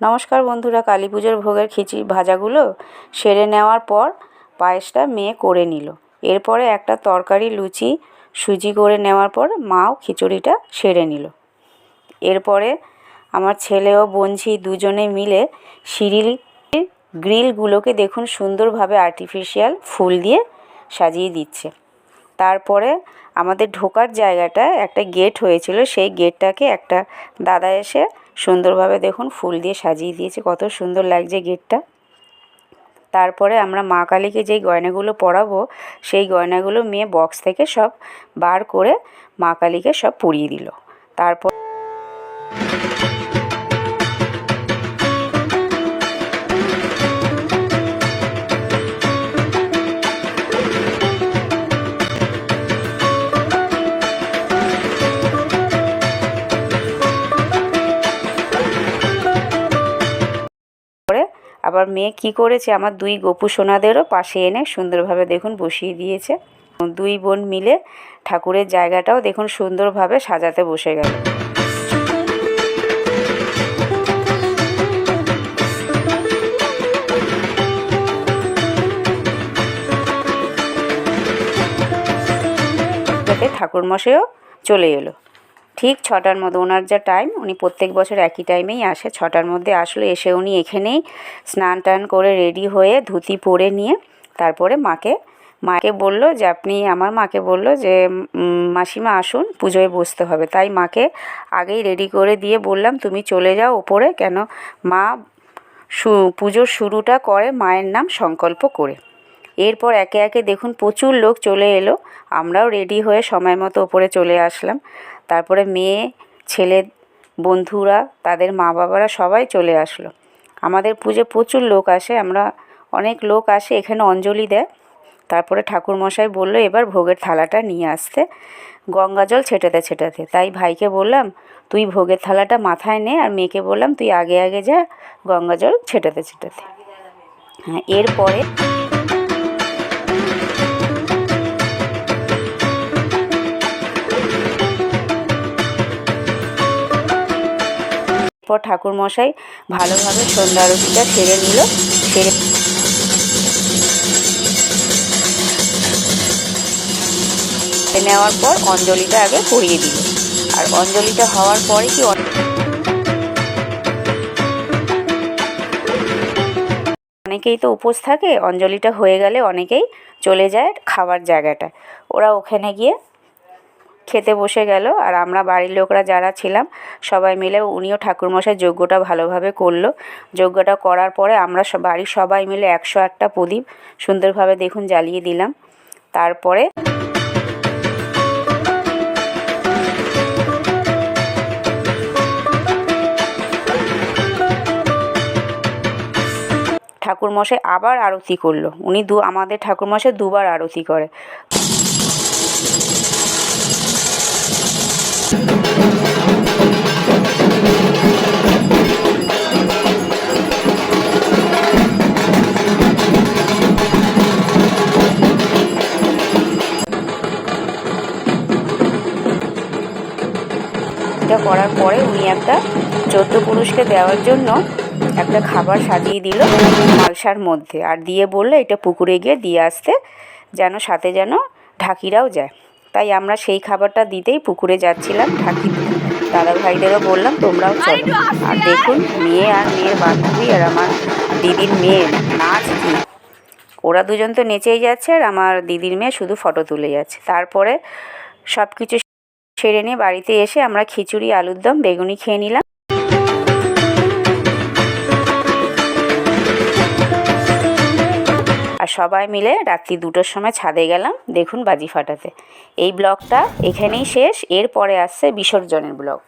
নমস্কার বন্ধুরা, কালী পুজোর ভোগের খিচুড়ি ভাজাগুলো সেরে নেওয়ার পর পায়েসটা মেয়ে করে নিল। এরপরে একটা তরকারি লুচি সুজি করে নেওয়ার পর মাও খিচুড়িটা সেরে নিল। এরপরে আমার ছেলে ও বোনঝি দুজনে মিলে সিঁড়ির গ্রিলগুলোকে দেখুন সুন্দরভাবে আর্টিফিশিয়াল ফুল দিয়ে সাজিয়ে দিচ্ছে। তারপরে আমাদের ঢোকার জায়গাটায় একটা গেট হয়েছিল, সেই গেটটাকে একটা দাদা এসে সুন্দরভাবে দেখুন ফুল দিয়ে সাজিয়ে দিয়েছে, কত সুন্দর লাগছে গেটটা। তারপরে আমরা মা কালীকে যেই গয়নাগুলো পরাবো, সেই গয়নাগুলো মেয়ে বক্স থেকে সব বার করে মা কালীকে সব পরিয়ে দিল। তারপর আবার মেয়ে কি করেছে? আমার দুই গপু সোনাদেরও পাশে এনে সুন্দরভাবে দেখুন বসিয়ে দিয়েছে। দুই বোন মিলে ঠাকুরের জায়গাটাও দেখুন সুন্দরভাবে সাজাতে বসে গেল। যাতে ঠাকুরমশাইও চলে এলো। ঠিক ছটার মধ্যে, ওনার যা টাইম উনি প্রত্যেক বছর একই টাইমেই আসে। ছটার মধ্যে আসলে, এসে উনি এখানেই স্নান টান করে রেডি হয়ে ধুতি পরে নিয়ে তারপরে মাকে মাকে বলল যে, আপনি আমার মাকে বলল যে মাসিমা আসুন, পুজোয় বসতে হবে। তাই মাকে আগেই রেডি করে দিয়ে বললাম, তুমি চলে যাও ওপরে কেন? মা পুজোর শুরুটা করে মায়ের নাম সংকল্প করে। এরপর একে একে দেখুন প্রচুর লোক চলে এলো। আমরাও রেডি হয়ে সময় মতো ওপরে চলে আসলাম। তারপরে মেয়ে, ছেলে, বন্ধুরা, তাদের মা বাবারা সবাই চলে আসলো। আমাদের পুজো প্রচুর লোক আসে, আমরা অনেক লোক আসে, এখানে অঞ্জলি দেয়। তারপরে ঠাকুরমশাই বলল, এবার ভোগের থালাটা নিয়ে আসতে। গঙ্গা জল ছেটাতে ছেটাতে। তাই ভাইকে বললাম, তুই ভোগের থালাটা মাথায় নে। আর মেয়েকে বললাম, তুই আগে আগে যা, গঙ্গা জল ছেটাতে ছেটাতে। হ্যাঁ এরপরে পর ঠাকুরমশাই ভালোভাবে সন্ধ্যা আরতিটা সেরে নিল, সেরে নেওয়ার পর অঞ্জলিটা আগে পরিয়ে দিল। আর অঞ্জলিটা হওয়ার পরে কি অনেকেই তো উপোস থাকে, অঞ্জলিটা হয়ে গেলে অনেকেই চলে যায় খাবার জায়গাটা ওরা ওখানে গিয়ে খেতে বসে গেল আর আমরা বাড়ির লোকরা যারা ছিলাম সবাই মিলে উনিও ঠাকুরমশাই যজ্ঞটা ভালোভাবে করল। যজ্ঞটা করার পরে আমরা বাড়ির সবাই মিলে একশো আটটা প্রদীপ সুন্দরভাবে দেখুন জ্বালিয়ে দিলাম। তারপরে ঠাকুরমশাই আবার আরতি করল। উনি দু, আমাদের ঠাকুরমশাই দুবার আরতি করে। এটা করার পরে উনি একটা চোদ্দ পুরুষকে দেওয়ার জন্য একটা খাবার সাজিয়ে দিল মালসার মধ্যে। আর দিয়ে বলল, এটা পুকুরে গিয়ে দিয়ে আসতে যেন সাথে যেন ঢাকিরাও যায়। তাই আমরা সেই খাবারটা দিতেই পুকুরে যাচ্ছিলাম ঠাকি দাদা ভাইদেরও বললাম তোমরাও চলো। আর দেখুন মেয়ে আর মেয়ের বান্ধবী আর আমার দিদির মেয়ে নাচ কি? ওরা দুজন তো নেচেই যাচ্ছে আর আমার দিদির মেয়ে শুধু ফটো তুলে যাচ্ছে। তারপরে সব কিছু সেরে নিয়ে বাড়িতে এসে আমরা খিচুড়ি আলুর দম বেগুনি খেয়ে নিলাম। আর সবাই মিলে রাত্রি দুটোর সময় ছাদে গেলাম। দেখুন বাজি ফাটাতে। এই ব্লগটা এখানেই শেষ। এরপরে আসছে বিসর্জনের ব্লগ।